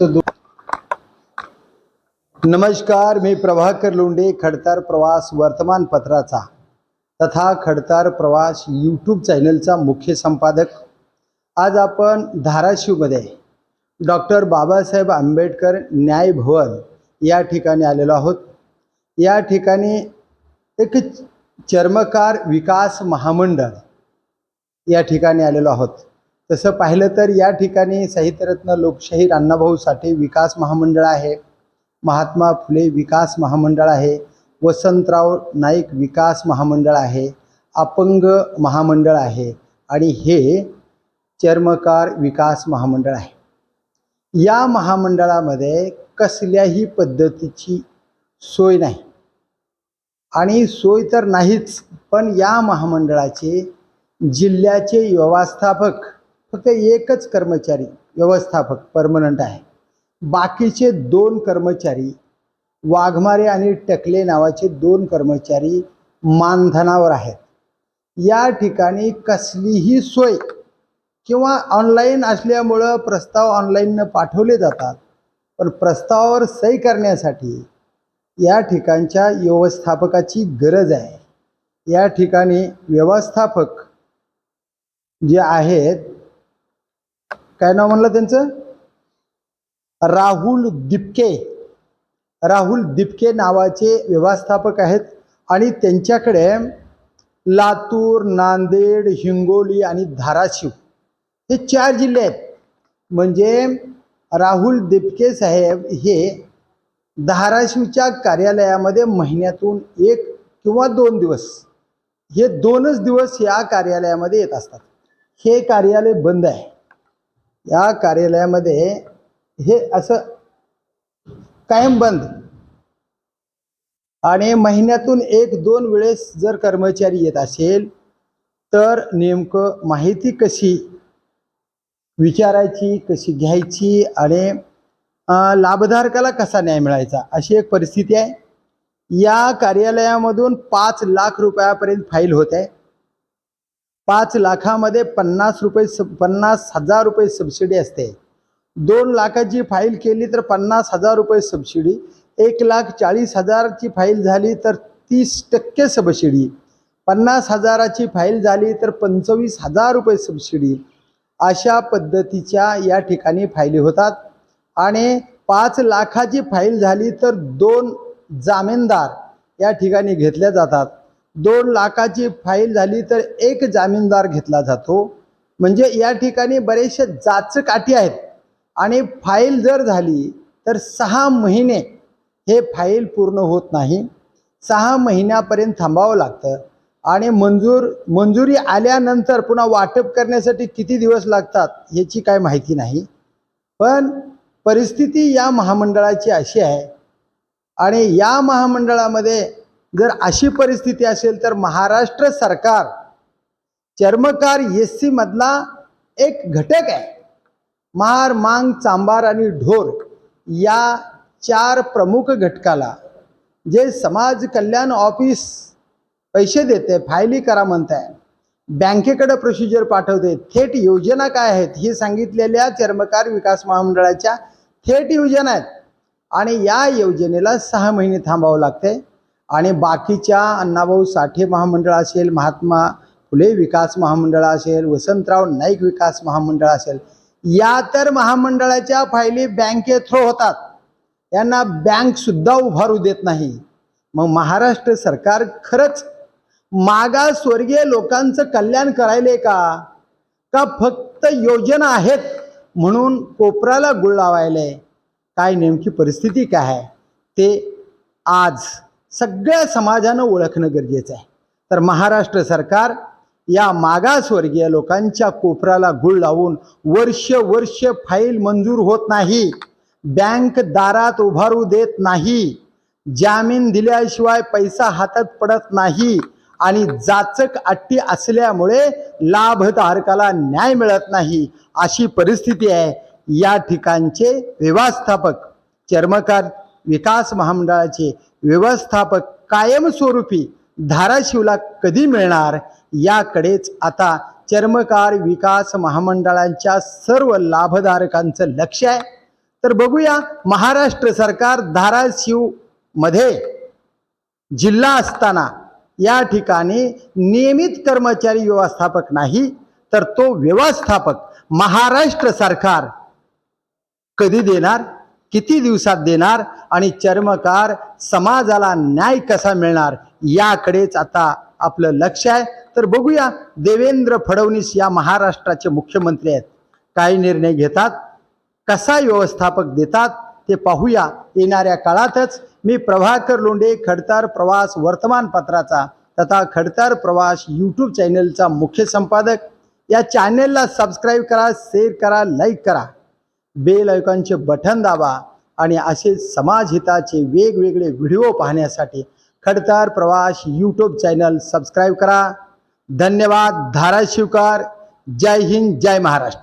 तो दो नमस्कार मी प्रभाकर लोंढे खडतार प्रवास वर्तमानपत्राचा तथा खडतार प्रवास यूट्यूब चॅनलचा मुख्य संपादक. आज आपण धाराशिवमध्ये डॉक्टर बाबासाहेब आंबेडकर न्याय भवन या ठिकाणी आलेलो आहोत. या ठिकाणी एक चर्मकार विकास महामंडळ या ठिकाणी आलेलो आहोत. तसं पाहिलं तर या ठिकाणी साहित्यरत्न लोकशाहीर अण्णाभाऊ साठे विकास महामंडळ आहे. महात्मा फुले विकास महामंडळ आहे. वसंतराव नाईक विकास महामंडळ आहे. अपंग महामंडळ आहे. आणि हे चर्मकार विकास महामंडळ आहे. या महामंडळामध्ये कसल्याही पद्धतीची सोय नाही. आणि सोय तर नाहीच पण या महामंडळाचे जिल्ह्याचे व्यवस्थापक फक्त एकच कर्मचारी व्यवस्थापक परमनंट आहे. बाकीचे दोन कर्मचारी वाघमारे आणि टकले नावाचे दोन कर्मचारी मानधनावर आहेत. या ठिकाणी कसलीही सोय किंवा ऑनलाईन असल्यामुळं प्रस्ताव ऑनलाईननं पाठवले जातात पण प्रस्तावावर सही करण्यासाठी या ठिकाणच्या व्यवस्थापकाची गरज आहे. या ठिकाणी व्यवस्थापक जे आहेत काय नाव म्हणलं त्यांचं? राहुल दिपके. राहुल दिपके नावाचे व्यवस्थापक आहेत आणि त्यांच्याकडे लातूर नांदेड हिंगोली आणि धाराशिव हे चार जिल्हे आहेत. म्हणजे राहुल दिपके साहेब हे धाराशिवच्या कार्यालयामध्ये महिन्यातून एक किंवा दोन दिवस हे दोनच दिवस या कार्यालयामध्ये येत असतात. हे कार्यालय बंद आहे. या कार्यालयामध्ये हे असं कायम बंद आणि महिन्यातून एक दोन वेळेस जर कर्मचारी येत असेल तर नेमकं माहिती कशी विचारायची कशी घ्यायची आणि लाभधारकाला कसा न्याय मिळायचा अशी एक परिस्थिती आहे. या कार्यालयामधून पाच लाख रुपयापर्यंत फाईल होत. आहे पाच लाखामध्ये पन्नास रुपये सब पन्नास हजार रुपये सबसिडी असते. दोन लाखाची फाईल केली तर पन्नास हजार रुपये सबसिडी एक लाख चाळीस हजारची फाईल झाली तर तीस टक्के सबसिडी पन्नास हजाराची फाईल झाली तर पंचवीस हजार रुपये सबसिडी अशा पद्धतीच्या या ठिकाणी फायली होतात. आणि पाच लाखाची फाईल झाली तर दोन जामीनदार या ठिकाणी घेतल्या जातात. दोन लाखाची फाईल झाली तर एक जामीनदार घेतला जातो. म्हणजे या ठिकाणी बरेचसे जाचकाठी आहेत. आणि फाईल जर झाली तर सहा महिने हे फाईल पूर्ण होत नाही. सहा महिन्यापर्यंत थांबावं लागतं. आणि मंजूर मंजुरी आल्यानंतर पुन्हा वाटप करण्यासाठी किती दिवस लागतात याची काय माहिती नाही. पण परिस्थिती या महामंडळाची अशी आहे. आणि या महामंडळामध्ये जर अशी परिस्थिती असेल तर महाराष्ट्र सरकार चर्मकार एस सी मधला एक घटक आहे. महार मांग चांबार आणि ढोर या चार प्रमुख घटकाला जे समाज कल्याण ऑफिस पैसे देते फायली करा म्हणताय. बँकेकडे प्रोसिजर पाठवते. थेट योजना काय आहेत? हे सांगितलेल्या चर्मकार विकास महामंडळाच्या थेट योजना आहेत. आणि या योजनेला सहा महिने थांबावं लागते आणि बाकीच्या अण्णाभाऊ साठे महामंडळ असेल महात्मा फुले विकास महामंडळ असेल वसंतराव नाईक विकास महामंडळ असेल या तर महामंडळाच्या फायली बँके थ्रो होतात. यांना बँकसुद्धा उभारू देत नाही. मग महाराष्ट्र सरकार खरंच मागासवर्गीय लोकांचं कल्याण करायले का? का फक्त योजना आहेत म्हणून कोपराला गुळ लावायले? काय नेमकी परिस्थिती काय? आहे ते आज सगळ्या समाजानं ओळखणं गरजेचं आहे. तर महाराष्ट्र सरकार या मागासवर्गीय लोकांच्या कोपराला गुळ लावून वर्ष वर्ष फाईल मंजूर होत नाही. बँक दारात उभारू देत नाही. जामीन दिल्याशिवाय पैसा हातात पडत नाही. आणि जाचक अट्टी असल्यामुळे लाभधारकाला न्याय मिळत नाही. अशी परिस्थिती आहे. या ठिकाणचे व्यवस्थापक चर्मकार विकास महामंडळाचे व्यवस्थापक कायमस्वरूपी धाराशिवला कधी मिळणार? याकडेच आता चर्मकार विकास महामंडळांच्या सर्व लाभधारकांचं लक्ष आहे. तर बघूया महाराष्ट्र सरकार धाराशिवमध्ये जिल्हा असताना या ठिकाणी नियमित कर्मचारी व्यवस्थापक नाही तर तो व्यवस्थापक महाराष्ट्र सरकार कधी देणार? किती दिवसात देणार आणि चर्मकार समाजाला न्याय कसा मिळणार याकडेच आता आपलं लक्ष आहे. तर बघूया देवेंद्र फडणवीस या महाराष्ट्राचे मुख्यमंत्री आहेत. काय निर्णय घेतात? कसा व्यवस्थापक देतात? ते पाहूया येणाऱ्या काळातच. मी प्रभाकर लोंढे खडतार प्रवास वर्तमानपत्राचा तथा खडतार प्रवास यूट्यूब चॅनलचा मुख्य संपादक. या चॅनेलला सबस्क्राईब करा शेअर करा लाईक करा. बेल आयकॉनचे बटन दाबा आणि असे समाजहिताचे वेगवेगळे व्हिडिओ पाहण्यासाठी खडतार प्रवास यूट्यूब चॅनल सबस्क्राईब करा. धन्यवाद. धाराशिवकार. जय हिंद. जय महाराष्ट्र.